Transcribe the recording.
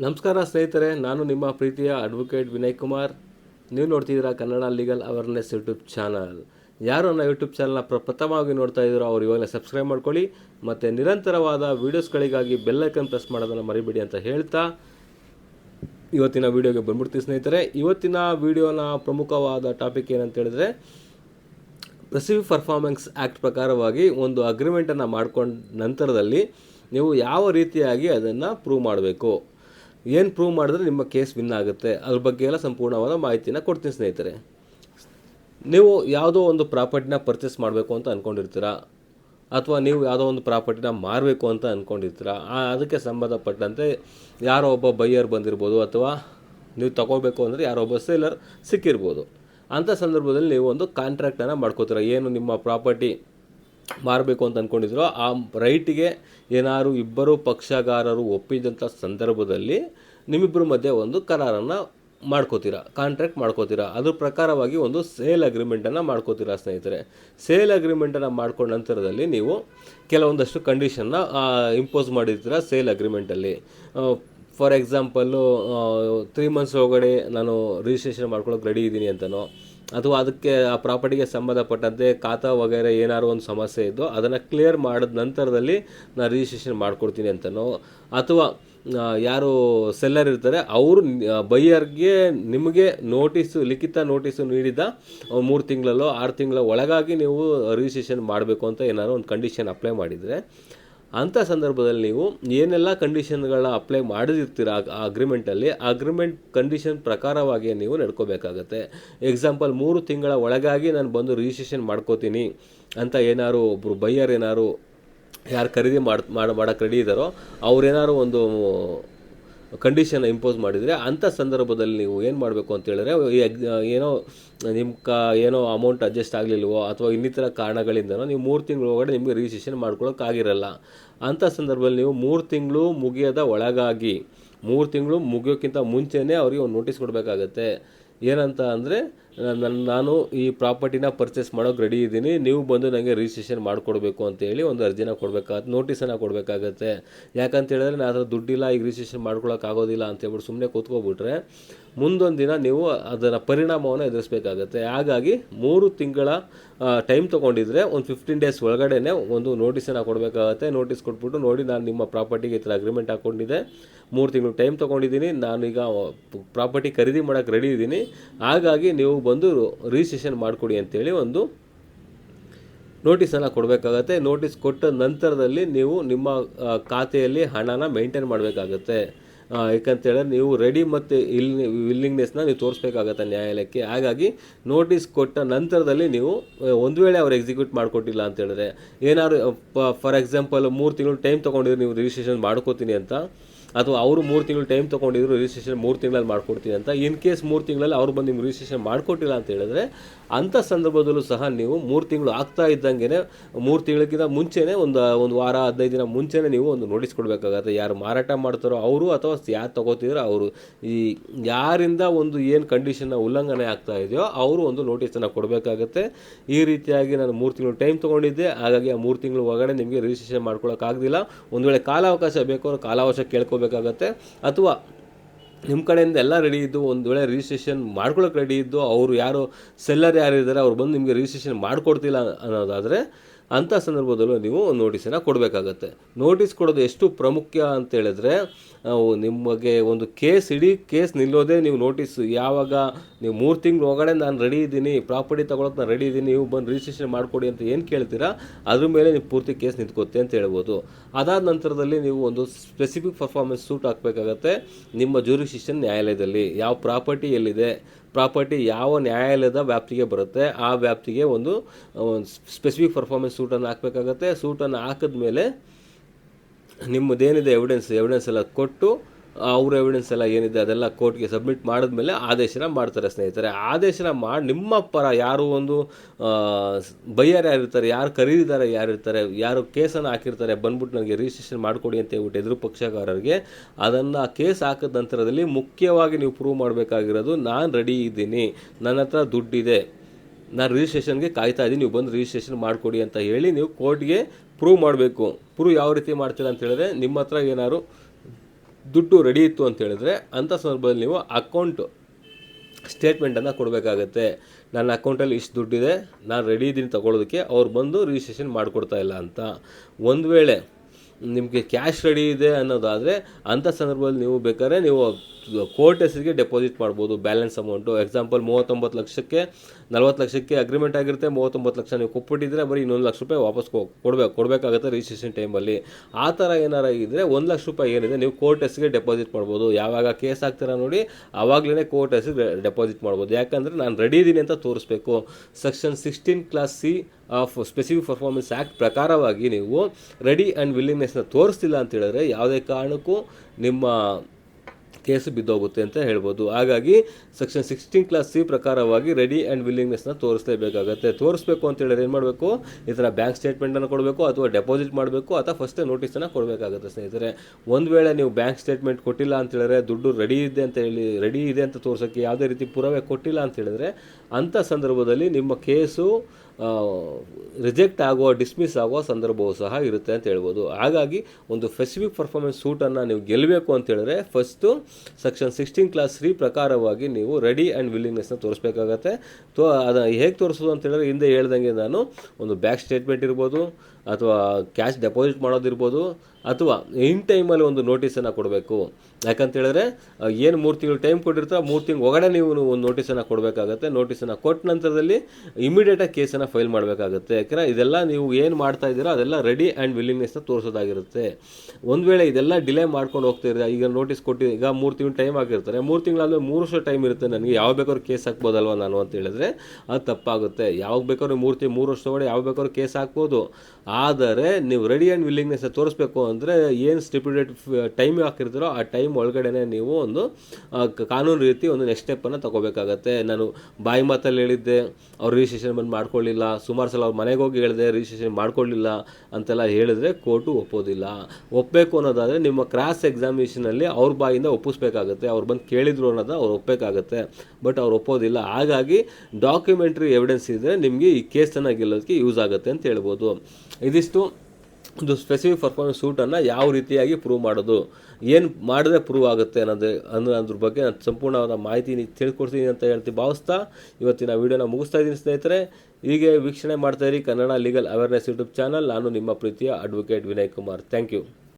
ನಮಸ್ಕಾರ ಸ್ನೇಹಿತರೆ, ನಾನು ನಿಮ್ಮ ಪ್ರೀತಿಯ ಅಡ್ವೊಕೇಟ್ ವಿನಯ್ ಕುಮಾರ್. ನೀವು ನೋಡ್ತಿದ್ದೀರಾ Kannada legal awareness YouTube channel ಯಾರು ನನ್ನ ಯೂಟ್ಯೂಬ್ ಚಾನಲ್ನ ಪ್ರಪ್ರಥಮವಾಗಿ ನೋಡ್ತಾ ಇದ್ದೀರೋ ಅವ್ರು ಇವಾಗಲೇ ಸಬ್ಸ್ಕ್ರೈಬ್ ಮಾಡ್ಕೊಳ್ಳಿ. ಮತ್ತು ನಿರಂತರವಾದ ವೀಡಿಯೋಸ್ಗಳಿಗಾಗಿ ಬೆಲ್ಲೈಕನ್ ಪ್ರೆಸ್ ಮಾಡೋದನ್ನು ಮರಿಬೇಡಿ ಅಂತ ಹೇಳ್ತಾ ಇವತ್ತಿನ ವೀಡಿಯೋಗೆ ಬಂದ್ಬಿಡ್ತೀವಿ ಸ್ನೇಹಿತರೆ. ಇವತ್ತಿನ ವೀಡಿಯೋನ ಪ್ರಮುಖವಾದ ಟಾಪಿಕ್ ಏನಂತ ಹೇಳಿದ್ರೆ ಪ್ರೆಸಿವ್ ಪರ್ಫಾರ್ಮೆನ್ಸ್ ಆ್ಯಕ್ಟ್ ಪ್ರಕಾರವಾಗಿ ಒಂದು ಅಗ್ರಿಮೆಂಟನ್ನು ಮಾಡ್ಕೊಂಡ ನಂತರದಲ್ಲಿ ನೀವು ಯಾವ ರೀತಿಯಾಗಿ ಅದನ್ನು ಪ್ರೂವ್ ಮಾಡಬೇಕು? ಏನು ಪ್ರೂವ್ ಮಾಡಿದ್ರೆ ನಿಮ್ಮ ಕೇಸ್ ವಿನ್ ಆಗುತ್ತೆ? ಅದ್ರ ಬಗ್ಗೆ ಎಲ್ಲ ಸಂಪೂರ್ಣವಾದ ಮಾಹಿತಿನ ಕೊಡ್ತೀನಿ ಸ್ನೇಹಿತರೆ. ನೀವು ಯಾವುದೋ ಒಂದು ಪ್ರಾಪರ್ಟಿನ ಪರ್ಚೇಸ್ ಮಾಡಬೇಕು ಅಂತ ಅಂದ್ಕೊಂಡಿರ್ತೀರಾ ಅಥವಾ ನೀವು ಯಾವುದೋ ಒಂದು ಪ್ರಾಪರ್ಟಿನ ಮಾರಬೇಕು ಅಂತ ಅಂದ್ಕೊಂಡಿರ್ತೀರಾ ಅದಕ್ಕೆ ಸಂಬಂಧಪಟ್ಟಂತೆ ಯಾರೋ ಒಬ್ಬ ಬೈಯರ್ ಬಂದಿರ್ಬೋದು ಅಥವಾ ನೀವು ತಗೋಬೇಕು ಅಂದರೆ ಯಾರೋ ಒಬ್ಬ ಸೇಲರ್ ಸಿಕ್ಕಿರ್ಬೋದು. ಅಂಥ ಸಂದರ್ಭದಲ್ಲಿ ನೀವು ಒಂದು ಕಾಂಟ್ರಾಕ್ಟನ್ನು ಮಾಡ್ಕೋತೀರ? ಏನು ನಿಮ್ಮ ಪ್ರಾಪರ್ಟಿ ಮಾರಬೇಕು ಅಂತ ಅಂದ್ಕೊಂಡಿದ್ರು ಆ ರೈಟಿಗೆ ಏನಾದ್ರು ಇಬ್ಬರು ಪಕ್ಷಗಾರರು ಒಪ್ಪಿದಂಥ ಸಂದರ್ಭದಲ್ಲಿ ನಿಮ್ಮಿಬ್ಬರ ಮಧ್ಯೆ ಒಂದು ಕರಾರನ್ನು ಮಾಡ್ಕೋತೀರಾ ಕಾಂಟ್ರಾಕ್ಟ್ ಮಾಡ್ಕೋತೀರಾ? ಅದ್ರ ಪ್ರಕಾರವಾಗಿ ಒಂದು ಸೇಲ್ ಅಗ್ರಿಮೆಂಟನ್ನು ಮಾಡ್ಕೋತೀರಾ ಸ್ನೇಹಿತರೆ? ಸೇಲ್ ಅಗ್ರಿಮೆಂಟನ್ನು ಮಾಡ್ಕೊಂಡ ನಂತರದಲ್ಲಿ ನೀವು ಕೆಲವೊಂದಷ್ಟು ಕಂಡೀಷನ್ನ ಇಂಪೋಸ್ ಮಾಡಿರ್ತೀರ ಸೇಲ್ ಅಗ್ರಿಮೆಂಟಲ್ಲಿ ಫಾರ್ ಎಕ್ಸಾಂಪಲ್ಲು ತ್ರೀ ಮಂತ್ಸ್ ಒಳಗಡೆ ನಾನು ರಿಜಿಸ್ಟ್ರೇಷನ್ ಮಾಡ್ಕೊಳ್ಳೋಕೆ ರೆಡಿ ಇದ್ದೀನಿ ಅಂತನೋ ಅಥವಾ ಅದಕ್ಕೆ ಆ ಪ್ರಾಪರ್ಟಿಗೆ ಸಂಬಂಧಪಟ್ಟಂತೆ ಖಾತಾ ವಗೈರೆ ಏನಾದ್ರು ಒಂದು ಸಮಸ್ಯೆ ಇದ್ದು ಅದನ್ನು ಕ್ಲಿಯರ್ ಮಾಡಿದ ನಂತರದಲ್ಲಿ ನಾನು ರಿಜಿಸ್ಟ್ರೇಷನ್ ಮಾಡ್ಕೊಡ್ತೀನಿ ಅಂತನೋ, ಅಥವಾ ಯಾರು ಸೆಲ್ಲರ್ ಇರ್ತಾರೆ, ಅವರು ಬೈಯರ್ಗೆ ನಿಮಗೆ ನೋಟಿಸು ಲಿಖಿತ ನೋಟಿಸು ನೀಡಿದ ಮೂರು ತಿಂಗಳಲ್ಲೋ, ಆರು ತಿಂಗಳ ಒಳಗಾಗಿ ನೀವು ರಿಜಿಸ್ಟ್ರೇಷನ್ ಮಾಡಬೇಕು ಅಂತ ಏನಾದ್ರು ಒಂದು ಕಂಡೀಷನ್ ಅಪ್ಲೈ ಮಾಡಿದರೆ ಅಂಥ ಸಂದರ್ಭದಲ್ಲಿ ನೀವು ಏನೆಲ್ಲ ಕಂಡೀಷನ್ಗಳನ್ನ ಅಪ್ಲೈ ಮಾಡದಿರ್ತೀರ ಆ ಅಗ್ರಿಮೆಂಟಲ್ಲಿ ಅಗ್ರಿಮೆಂಟ್ ಕಂಡೀಷನ್ ಪ್ರಕಾರವಾಗಿ ನೀವು ನಡ್ಕೋಬೇಕಾಗತ್ತೆ. ಎಕ್ಸಾಂಪಲ್ ಮೂರು ತಿಂಗಳ ಒಳಗಾಗಿ ನಾನು ಬಂದು ರಿಜಿಸ್ಟ್ರೇಷನ್ ಮಾಡ್ಕೋತೀನಿ ಅಂತ ಏನಾದ್ರು ಒಬ್ಬರು ಬೈಯರ್ ಏನಾರು ಯಾರು ಖರೀದಿ ಮಾಡಿ ಮಾಡೋಕ್ಕೆ ರೆಡಿ ಇದ್ದಾರೋ ಅವ್ರೇನಾದ್ರು ಒಂದು ಕಂಡೀಷನ್ ಇಂಪೋಸ್ ಮಾಡಿದರೆ ಅಂಥ ಸಂದರ್ಭದಲ್ಲಿ ನೀವು ಏನು ಮಾಡಬೇಕು ಅಂತ ಹೇಳಿದ್ರೆ ಏನೋ ನಿಮ್ಮ ಕ, ಏನೋ ಅಮೌಂಟ್ ಅಡ್ಜಸ್ಟ್ ಆಗಲಿಲ್ವೋ ಅಥವಾ ಇನ್ನಿತರ ಕಾರಣಗಳಿಂದನೋ ನೀವು ಮೂರು ತಿಂಗಳ ಒಳಗಡೆ ನಿಮಗೆ ರಿಜಿಸ್ಟ್ರೇಷನ್ ಮಾಡ್ಕೊಳ್ಳೋಕ್ಕಾಗಿರಲ್ಲ ಅಂಥ ಸಂದರ್ಭದಲ್ಲಿ ನೀವು ಮೂರು ತಿಂಗಳು ಮುಗಿಯದ ಒಳಗಾಗಿ, ಮೂರು ತಿಂಗಳು ಮುಗಿಯೋಕ್ಕಿಂತ ಮುಂಚೆನೇ ಅವರಿಗೆ ಒಂದು ನೋಟಿಸ್ ಕೊಡಬೇಕಾಗತ್ತೆ. ಏನಂತ ಅಂದರೆ ನಾನು ಈ ಪ್ರಾಪರ್ಟಿನ ಪರ್ಚೇಸ್ ಮಾಡೋಕೆ ರೆಡಿ ಇದ್ದೀನಿ. ನೀವು ಬಂದು ನನಗೆ ರಿಜಿಸ್ಟ್ರೇಷನ್ ಮಾಡಿಕೊಡ್ಬೇಕು ಅಂತೇಳಿ ಒಂದು ಅರ್ಜಿನ ಕೊಡಬೇಕಾಗತ್ತೆ ನೋಟಿಸನ್ನು ಕೊಡಬೇಕಾಗತ್ತೆ. ಯಾಕಂತ ಹೇಳಿದ್ರೆ ನಾನು ಅದರ ದುಡ್ಡಿಲ್ಲ, ಈಗ ರಿಜಿಸ್ಟ್ರೇಷನ್ ಮಾಡ್ಕೊಳಕ್ಕೆ ಆಗೋದಿಲ್ಲ ಅಂತ ಹೇಳ್ಬಿಟ್ಟು ಸುಮ್ಮನೆ ಕೂತ್ಕೊಬಿಟ್ರೆ ಮುಂದೊಂದು ದಿನ ನೀವು ಅದರ ಪರಿಣಾಮವನ್ನು ಎದುರಿಸಬೇಕಾಗತ್ತೆ. ಹಾಗಾಗಿ ಮೂರು ತಿಂಗಳ ಟೈಮ್ ತೊಗೊಂಡಿದ್ರೆ ಒಂದು ಫಿಫ್ಟೀನ್ ಡೇಸ್ ಒಳಗಡೆ ಒಂದು ನೋಟಿಸನ್ನು ಕೊಡಬೇಕಾಗತ್ತೆ. ನೋಟಿಸ್ ಕೊಟ್ಬಿಟ್ಟು ನೋಡಿ ನಾನು ನಿಮ್ಮ ಪ್ರಾಪರ್ಟಿಗೆ ಈ ಥರ ಅಗ್ರಿಮೆಂಟ್ ಹಾಕ್ಕೊಂಡಿದ್ದೆ ಮೂರು ತಿಂಗಳು ಟೈಮ್ ತೊಗೊಂಡಿದ್ದೀನಿ. ಈಗ ಪ್ರಾಪರ್ಟಿ ಖರೀದಿ ಮಾಡೋಕ್ಕೆ ರೆಡಿ ಇದ್ದೀನಿ. ಹಾಗಾಗಿ ನೀವು ಬಂದು ರಿಜಿಸ್ಟ್ರೇಷನ್ ಮಾಡಿಕೊಡಿ ಅಂತೇಳಿ ಒಂದು ನೋಟಿಸನ್ನು ಕೊಡಬೇಕಾಗತ್ತೆ. ನೋಟಿಸ್ ಕೊಟ್ಟ ನಂತರದಲ್ಲಿ ನೀವು ನಿಮ್ಮ ಖಾತೆಯಲ್ಲಿ ಹಣನ ಮೇಂಟೈನ್ ಮಾಡಬೇಕಾಗತ್ತೆ. ಯಾಕಂತೇಳಿದ್ರೆ ನೀವು ರೆಡಿ ಮತ್ತು ಇಲ್ ವಿಲ್ಲಿಂಗ್ನೆಸ್ನ ನೀವು ತೋರಿಸ್ಬೇಕಾಗತ್ತೆ ನ್ಯಾಯಾಲಯಕ್ಕೆ. ಹಾಗಾಗಿ ನೋಟಿಸ್ ಕೊಟ್ಟ ನಂತರದಲ್ಲಿ ನೀವು ಒಂದು ವೇಳೆ ಅವ್ರು ಎಕ್ಸಿಕ್ಯೂಟ್ ಮಾಡಿಕೊಟ್ಟಿಲ್ಲ ಅಂತೇಳಿದ್ರೆ ಏನಾದ್ರು ಫಾರ್ ಎಕ್ಸಾಂಪಲ್ ಮೂರು ತಿಂಗಳು ಟೈಮ್ ತೊಗೊಂಡಿದ್ರೆ ನೀವು ರಿಜಿಸ್ಟ್ರೇಷನ್ ಮಾಡ್ಕೋತೀನಿ ಅಂತ ಅಥವಾ ಅವರು ಮೂರು ತಿಂಗಳು ಟೈಮ್ ತೊಗೊಂಡಿದ್ರು ರಿಜಿಸ್ಟ್ರೇಷನ್ ಮೂರು ತಿಂಗಳಲ್ಲಿ ಮಾಡ್ಕೊಡ್ತೀನಿ ಅಂತ. ಇನ್ ಕೇಸ್ ಮೂರು ತಿಂಗಳಲ್ಲಿ ಅವ್ರು ಬಂದು ನಿಮ್ಗೆ ರಿಜಿಸ್ಟ್ರೇಷನ್ ಮಾಡಿಕೊಟ್ಟಿಲ್ಲ ಅಂತ ಹೇಳಿದ್ರೆ ಅಂಥ ಸಂದರ್ಭದಲ್ಲೂ ಸಹ ನೀವು ಮೂರು ತಿಂಗಳು ಆಗ್ತಾ ಇದ್ದಂಗೆ ಮೂರು ತಿಂಗಳಿಗಿಂತ ಮುಂಚೆನೇ ಒಂದು ಒಂದು ವಾರ, ಹದಿನೈದು ದಿನ ಮುಂಚೆನೇ ನೀವು ಒಂದು ನೋಟಿಸ್ ಕೊಡಬೇಕಾಗತ್ತೆ. ಯಾರು ಮಾರಾಟ ಮಾಡ್ತಾರೋ ಅವರು ಅಥವಾ ಯಾರು ತಗೋತಿದ್ರು ಅವರು, ಈ ಯಾರಿಂದ ಒಂದು ಏನು ಕಂಡೀಷನ್ನ ಉಲ್ಲಂಘನೆ ಆಗ್ತಾ ಇದೆಯೋ ಅವರು ಒಂದು ನೋಟಿಸನ್ನು ಕೊಡಬೇಕಾಗತ್ತೆ. ಈ ರೀತಿಯಾಗಿ ನಾನು ಮೂರು ತಿಂಗಳು ಟೈಮ್ ತೊಗೊಂಡಿದ್ದೆ. ಹಾಗಾಗಿ ಆ ಮೂರು ತಿಂಗಳು ಒಳಗಡೆ ನಿಮಗೆ ರಿಜಿಸ್ಟ್ರೇಷನ್ ಮಾಡ್ಕೊಳ್ಳೋಕ್ಕಾಗಲಿಲ್ಲ ಒಂದು ವೇಳೆ ಕಾಲಾವಕಾಶ ಬೇಕು ಕಾಲಾವಕಾಶ ಕಾಲಾವಕಾಶ ಕೇಳ್ಕೋಬೇಕಾಗತ್ತೆ ಅಥವಾ ನಿಮ್ಮ ಕಡೆಯಿಂದ ಎಲ್ಲ ರೆಡಿ ಇದ್ದು ಒಂದು ವೇಳೆ ರಿಜಿಸ್ಟ್ರೇಷನ್ ಮಾಡ್ಕೊಳಕ್ಕೆ ರೆಡಿ ಇದ್ದು ಅವರು ಯಾರು ಸೆಲ್ಲರ್ ಯಾರು ಇದ್ದಾರೆ ಅವ್ರು ಬಂದು ನಿಮಗೆ ರಿಜಿಸ್ಟ್ರೇಷನ್ ಮಾಡಿಕೊಡ್ತಿಲ್ಲ ಅನ್ನೋದಾದರೆ ಅಂಥ ಸಂದರ್ಭದಲ್ಲೂ ನೀವು ನೋಟಿಸನ್ನು ಕೊಡಬೇಕಾಗತ್ತೆ. ನೋಟಿಸ್ ಕೊಡೋದು ಎಷ್ಟು ಪ್ರಾಮುಖ್ಯ ಅಂತ ಹೇಳಿದ್ರೆ ನಿಮಗೆ ಒಂದು ಕೇಸ್, ಇಡೀ ಕೇಸ್ ನಿಲ್ಲೋದೇ ನೀವು ನೋಟಿಸ್ ಯಾವಾಗ, ನೀವು ಮೂರು ತಿಂಗಳು ಒಳಗಡೆ ನಾನು ರೆಡಿ ಇದ್ದೀನಿ, ಪ್ರಾಪರ್ಟಿ ತೊಗೊಳಕ್ಕೆ ನಾನು ರೆಡಿ ಇದ್ದೀನಿ, ನೀವು ಬಂದು ರಿಜಿಸ್ಟ್ರೇಷನ್ ಮಾಡಿಕೊಡಿ ಅಂತ ಏನು ಕೇಳ್ತೀರಾ, ಅದ್ರ ಮೇಲೆ ನೀವು ಪೂರ್ತಿ ಕೇಸ್ ನಿಂತ್ಕೋತೆ ಅಂತ ಹೇಳ್ಬೋದು. ಅದಾದ ನಂತರದಲ್ಲಿ ನೀವು ಒಂದು ಸ್ಪೆಸಿಫಿಕ್ ಪರ್ಫಾರ್ಮೆನ್ಸ್ ಸೂಟ್ ಹಾಕಬೇಕಾಗತ್ತೆ ನಿಮ್ಮ ಜೂರಿಸ್ಟಿಷನ್ ನ್ಯಾಯಾಲಯದಲ್ಲಿ. ಯಾವ ಪ್ರಾಪರ್ಟಿ ಎಲ್ಲಿದೆ ಪ್ರಾಪರ್ಟಿ ಯಾವ ನ್ಯಾಯಾಲಯದ ವ್ಯಾಪ್ತಿಗೆ ಬರುತ್ತೆ, ಆ ವ್ಯಾಪ್ತಿಗೆ ಒಂದು ಸ್ಪೆಸಿಫಿಕ್ ಪರ್ಫಾರ್ಮೆನ್ಸ್ ಸೂಟನ್ನು ಹಾಕಬೇಕಾಗತ್ತೆ. ಸೂಟನ್ನು ಹಾಕಿದ್ಮೇಲೆ ನಿಮ್ಮದೇನಿದೆ ಎವಿಡೆನ್ಸ್ ಎವಿಡೆನ್ಸ್ ಎಲ್ಲ ಕೊಟ್ಟು ಅವ್ರ ಎವಿಡೆನ್ಸ್ ಎಲ್ಲ ಏನಿದೆ ಅದೆಲ್ಲ ಕೋರ್ಟ್ಗೆ ಸಬ್ಮಿಟ್ ಮಾಡಿದ್ಮೇಲೆ ಆದೇಶನ ಮಾಡ್ತಾರೆ ಸ್ನೇಹಿತರೆ. ಆದೇಶನ ಮಾಡಿ ನಿಮ್ಮ ಪರ ಯಾರು ಒಂದು ಬೈಯರ್ ಯಾರಿರ್ತಾರೆ, ಯಾರು ಖರೀದಿದಾರ ಯಾರಿರ್ತಾರೆ, ಯಾರು ಕೇಸನ್ನು ಹಾಕಿರ್ತಾರೆ ಬಂದ್ಬಿಟ್ಟು ನನಗೆ ರಿಜಿಸ್ಟ್ರೇಷನ್ ಮಾಡಿಕೊಡಿ ಅಂತ ಹೇಳ್ಬಿಟ್ಟು ಎದುರು ಪಕ್ಷಗಾರರಿಗೆ ಅದನ್ನು ಕೇಸ್ ಹಾಕಿದ ನಂತರದಲ್ಲಿ ಮುಖ್ಯವಾಗಿ ನೀವು ಪ್ರೂವ್ ಮಾಡಬೇಕಾಗಿರೋದು ನಾನು ರೆಡಿ ಇದ್ದೀನಿ, ನನ್ನ ಹತ್ರ ದುಡ್ಡಿದೆ, ನಾನು ರಿಜಿಸ್ಟ್ರೇಷನ್ಗೆ ಕಾಯ್ತಾ ಇದ್ದೀನಿ, ನೀವು ಬಂದು ರಿಜಿಸ್ಟ್ರೇಷನ್ ಮಾಡಿಕೊಡಿ ಅಂತ ಹೇಳಿ ನೀವು ಕೋರ್ಟ್ಗೆ ಪ್ರೂವ್ ಮಾಡಬೇಕು. ಪ್ರೂವ್ ಯಾವ ರೀತಿ ಮಾಡ್ತೀರಾ ಅಂತ ಹೇಳಿದ್ರೆ ನಿಮ್ಮ ಹತ್ರ ಏನಾದ್ರು ದುಡ್ಡು ರೆಡಿ ಇತ್ತು ಅಂತ ಹೇಳಿದ್ರೆ ಅಂಥ ಸಂದರ್ಭದಲ್ಲಿ ನೀವು ಅಕೌಂಟ್ ಸ್ಟೇಟ್ಮೆಂಟನ್ನು ಕೊಡಬೇಕಾಗತ್ತೆ. ನನ್ನ ಅಕೌಂಟಲ್ಲಿ ಇಷ್ಟು ದುಡ್ಡಿದೆ, ನಾನು ರೆಡಿ ಇದ್ದೀನಿ ತಗೊಳ್ಳೋದಕ್ಕೆ ಅವ್ರು ಬಂದು ರಿಜಿಸ್ಟ್ರೇಷನ್ ಮಾಡಿಕೊಡ್ತಾ ಇಲ್ಲ ಅಂತ. ಒಂದು ವೇಳೆ ನಿಮಗೆ ಕ್ಯಾಶ್ ರೆಡಿ ಇದೆ ಅನ್ನೋದಾದರೆ ಅಂಥ ಸಂದರ್ಭದಲ್ಲಿ ನೀವು ಬೇಕಾದ್ರೆ ನೀವು ಕೋರ್ಟ್ ಹೆಸರಿಗೆ ಡೆಪಾಸಿಟ್ ಮಾಡ್ಬೋದು ಬ್ಯಾಲೆನ್ಸ್ ಅಮೌಂಟು ಎಕ್ಸಾಂಪಲ್ ಮೂವತ್ತೊಂಬತ್ತು ಲಕ್ಷಕ್ಕೆ, ನಲ್ವತ್ತು ಲಕ್ಷಕ್ಕೆ ಅಗ್ರಿಮೆಂಟ್ ಆಗಿರುತ್ತೆ, ಮೂವತ್ತೊಂಬತ್ತು ಲಕ್ಷ ನೀವು ಕೊಟ್ಬಿಟ್ಟಿದ್ರೆ ಬರೀ ಇನ್ನೊಂದು ಲಕ್ಷ ರೂಪಾಯಿ ವಾಪಸ್ ಕೊಡ್ಬೇಕು ಕೊಡಬೇಕಾಗುತ್ತೆ ರಿಜಿಸ್ಟ್ರೇಷನ್ ಟೈಮಲ್ಲಿ ಆ ಥರ ಏನಾರ ಇದ್ದರೆ ಒಂದು ಲಕ್ಷ ರೂಪಾಯಿ ಏನಿದೆ ನೀವು ಕೋರ್ಟ್ ಹೆಸರಿಗೆ ಡೆಪಾಸಿಟ್ ಮಾಡ್ಬೋದು. ಯಾವಾಗ ಕೇಸ್ ಆಗ್ತೀರಾ ನೋಡಿ ಆವಾಗಲೇ ಕೋರ್ಟ್ ಹೆಸರಿಗೆ ಡೆಪಾಸಿಟ್ ಮಾಡ್ಬೋದು. ಯಾಕಂದರೆ ನಾನು ರೆಡಿ ಇದ್ದೀನಿ ಅಂತ ತೋರಿಸ್ಬೇಕು. Section sixteen clause C of specific performance act ಪ್ರಕಾರವಾಗಿ ನೀವು ರೆಡಿ ಆ್ಯಂಡ್ ವಿಲ್ಲಿಂಗ್ನೆಸ್ನ ತೋರಿಸ್ತಿಲ್ಲ ಅಂತ ಹೇಳಿದ್ರೆ ಯಾವುದೇ ಕಾರಣಕ್ಕೂ ನಿಮ್ಮ ಕೇಸು ಬಿದ್ದೋಗುತ್ತೆ ಅಂತ ಹೇಳ್ಬೋದು. ಹಾಗಾಗಿ ಸೆಕ್ಷನ್ ಸಿಕ್ಸ್ಟೀನ್ ಕ್ಲಾಸ್ ಸಿ ಪ್ರಕಾರವಾಗಿ ರೆಡಿ ಆ್ಯಂಡ್ ವಿಲ್ಲಿಂಗ್ನೆಸ್ನ ತೋರಿಸಲೇಬೇಕಾಗತ್ತೆ. ತೋರಿಸ್ಬೇಕು ಅಂತ ಹೇಳಿದ್ರೆ ಏನು ಮಾಡಬೇಕು? ಈ ಥರ ಬ್ಯಾಂಕ್ ಸ್ಟೇಟ್ಮೆಂಟನ್ನು ಕೊಡಬೇಕು ಅಥವಾ ಡೆಪಾಸಿಟ್ ಮಾಡಬೇಕು ಅಥವಾ ಫಸ್ಟೇ ನೋಟಿಸನ್ನು ಕೊಡಬೇಕಾಗುತ್ತೆ ಸ್ನೇಹಿತರೆ. ಒಂದು ವೇಳೆ ನೀವು ಬ್ಯಾಂಕ್ ಸ್ಟೇಟ್ಮೆಂಟ್ ಕೊಟ್ಟಿಲ್ಲ ಅಂತ ಹೇಳಿದ್ರೆ ದುಡ್ಡು ರೆಡಿ ಇದೆ ಅಂತ ಹೇಳಿ ರೆಡಿ ಇದೆ ಅಂತ ತೋರಿಸೋಕ್ಕೆ ಯಾವುದೇ ರೀತಿ ಪುರಾವೆ ಕೊಟ್ಟಿಲ್ಲ ಅಂತ ಹೇಳಿದ್ರೆ ಅಂಥ ಸಂದರ್ಭದಲ್ಲಿ ನಿಮ್ಮ ಕೇಸು ರಿಜೆಕ್ಟ್ ಆಗುವ ಡಿಸ್ಮಿಸ್ ಆಗುವ ಸಂದರ್ಭವೂ ಸಹ ಇರುತ್ತೆ ಅಂತ ಹೇಳ್ಬೋದು. ಹಾಗಾಗಿ ಒಂದು ಸ್ಪೆಸಿಫಿಕ್ ಪರ್ಫಾರ್ಮೆನ್ಸ್ ಸೂಟನ್ನು ನೀವು ಗೆಲ್ಲಬೇಕು ಅಂತ ಹೇಳಿದ್ರೆ first section sixteen clause three ಪ್ರಕಾರವಾಗಿ ನೀವು ರೆಡಿ ಆ್ಯಂಡ್ ವಿಲ್ಲಿಂಗ್ನೆಸ್ನ ತೋರಿಸ್ಬೇಕಾಗತ್ತೆ. ತೋ ಅದು ಹೇಗೆ ತೋರಿಸೋದು ಅಂತ ಹೇಳಿದ್ರೆ ಹಿಂದೆ ಹೇಳ್ದಂಗೆ ನಾನು ಒಂದು ಬ್ಯಾಕ್ ಸ್ಟೇಟ್ಮೆಂಟ್ ಇರ್ಬೋದು ಅಥವಾ ಕ್ಯಾಶ್ ಡೆಪಾಸಿಟ್ ಮಾಡೋದಿರ್ಬೋದು ಅಥವಾ ಇನ್ ಟೈಮಲ್ಲಿ ಒಂದು ನೋಟಿಸನ್ನು ಕೊಡಬೇಕು. ಯಾಕಂತ ಹೇಳಿದ್ರೆ ಏನು ಮೂರು ತಿಂಗಳು ಟೈಮ್ ಕೊಟ್ಟಿರ್ತಾರೆ ಮೂರು ತಿಂಗಳು ಒಳಗಡೆ ನೀವು ಒಂದು ನೋಟಿಸನ್ನು ಕೊಡಬೇಕಾಗತ್ತೆ. ನೋಟಿಸನ್ನು ಕೊಟ್ಟ ನಂತರದಲ್ಲಿ ಇಮಿಡಿಯೇಟಾಗಿ ಕೇಸನ್ನು ಫೈಲ್ ಮಾಡಬೇಕಾಗುತ್ತೆ. ಯಾಕಂದರೆ ಇದೆಲ್ಲ ನೀವು ಏನು ಮಾಡ್ತಾ ಇದ್ದೀರೋ ಅದೆಲ್ಲ ರೆಡಿ ಆ್ಯಂಡ್ ವಿಲ್ಲಿಂಗ್ನೆಸ್ನ ತೋರಿಸೋದಾಗಿರುತ್ತೆ. ಒಂದು ವೇಳೆ ಇದೆಲ್ಲ ಡಿಲೇ ಮಾಡ್ಕೊಂಡು ಹೋಗ್ತಿದ್ರೆ ಈಗ ನೋಟಿಸ್ ಕೊಟ್ಟು, ಈಗ ಮೂರು ತಿಂಗಳು ಟೈಮ್ ಆಗಿರ್ತಾರೆ ಮೂರು ತಿಂಗಳಾದ್ಮೇಲೆ ಮೂರು ವರ್ಷ ಟೈಮ್ ಇರುತ್ತೆ ನನಗೆ. ಯಾವ ಬೇಕಾದ್ರೂ ಕೇಸ್ ಹಾಕ್ಬೋದಲ್ವ ನಾನು ಅಂತ ಹೇಳಿದ್ರೆ, ಅದು ತಪ್ಪಾಗುತ್ತೆ. ಯಾವಾಗ ಬೇಕಾದ್ರೂ ಮೂರು ತಿಂಗಳು, ಮೂರು ವರ್ಷ ಒಳಗಡೆ ಯಾವ ಬೇಕಾದ್ರೂ ಕೇಸ್ ಹಾಕ್ಬೋದು. ಆದರೆ ನೀವು ರೆಡಿ ಆ್ಯಂಡ್ ವಿಲ್ಲಿಂಗ್ನೆಸ್ ತೋರಿಸ್ಬೇಕು ಅಂದರೆ ಏನು ಸ್ಟಿಪ್ಯುಲೇಟ್ ಟೈಮ್ ಹಾಕಿರ್ತೀರೋ ಆ ಟೈಮ್ ಒಳಗಡೆನೆ ನೀವು ಒಂದು ಕಾನೂನು ರೀತಿ ಒಂದು ನೆಕ್ಸ್ಟ್ ಸ್ಟೆಪ್ಪನ್ನು ತಗೋಬೇಕಾಗತ್ತೆ. ನಾನು ಬಾಯಿ ಮಾತಲ್ಲಿ ಹೇಳಿದ್ದೆ, ಅವ್ರು ರಿಜಿಸ್ಟ್ರೇಷನ್ ಬಂದು ಮಾಡ್ಕೊಳ್ಳಿಲ್ಲ, ಸುಮಾರು ಸಲ ಅವ್ರು ಮನೆಗೆ ಹೋಗಿ ಹೇಳಿದೆ ರಿಜಿಸ್ಟ್ರೇಷನ್ ಮಾಡ್ಕೊಳ್ಳಿಲ್ಲ ಅಂತೆಲ್ಲ ಹೇಳಿದ್ರೆ ಕೋರ್ಟು ಒಪ್ಪೋದಿಲ್ಲ. ಒಪ್ಪಬೇಕು ಅನ್ನೋದಾದರೆ ನಿಮ್ಮ ಕ್ರಾಸ್ ಎಕ್ಸಾಮಿನೇಷನಲ್ಲಿ ಅವ್ರ ಬಾಯಿಂದ ಒಪ್ಪಿಸ್ಬೇಕಾಗತ್ತೆ, ಅವ್ರು ಬಂದು ಕೇಳಿದ್ರು ಅನ್ನೋದು ಅವ್ರು ಒಪ್ಪಬೇಕಾಗತ್ತೆ ಬಟ್ ಅವ್ರು ಒಪ್ಪೋದಿಲ್ಲ. ಹಾಗಾಗಿ ಡಾಕ್ಯುಮೆಂಟ್ರಿ ಎವಿಡೆನ್ಸ್ ಇದ್ದರೆ ನಿಮಗೆ ಈ ಕೇಸನ್ನು ಗೆಲ್ಲೋದಕ್ಕೆ ಯೂಸ್ ಆಗುತ್ತೆ ಅಂತ ಹೇಳ್ಬೋದು. ಇದಿಷ್ಟು ಒಂದು ಸ್ಪೆಸಿಫಿಕ್ ಪರ್ಫಾರ್ಮೆನ್ಸ್ ಸೂಟನ್ನು ಯಾವ ರೀತಿಯಾಗಿ ಪ್ರೂವ್ ಮಾಡೋದು? ಏನು ಮಾಡಿದ್ರೆ ಪ್ರೂವ್ ಆಗುತ್ತೆ ಅನ್ನೋದು ಅಂದ್ರೆ ಅದ್ರ ಬಗ್ಗೆ ನಾನು ಸಂಪೂರ್ಣವಾದ ಮಾಹಿತಿ ತಿಳ್ಕೊಡ್ತೀನಿ ಅಂತ ಹೇಳ್ತೀನಿ ಭಾವಿಸ್ತಾ ಇವತ್ತಿನ ವೀಡಿಯೋನ ಮುಗಿಸ್ತಾ ಇದ್ದೀನಿ ಸ್ನೇಹಿತರೆ. ಹೀಗೆ ವೀಕ್ಷಣೆ ಮಾಡ್ತಾ ಇರಿ Kannada legal awareness YouTube channel ನಾನು ನಿಮ್ಮ ಪ್ರೀತಿಯ advocate Vinay Kumar. Thank you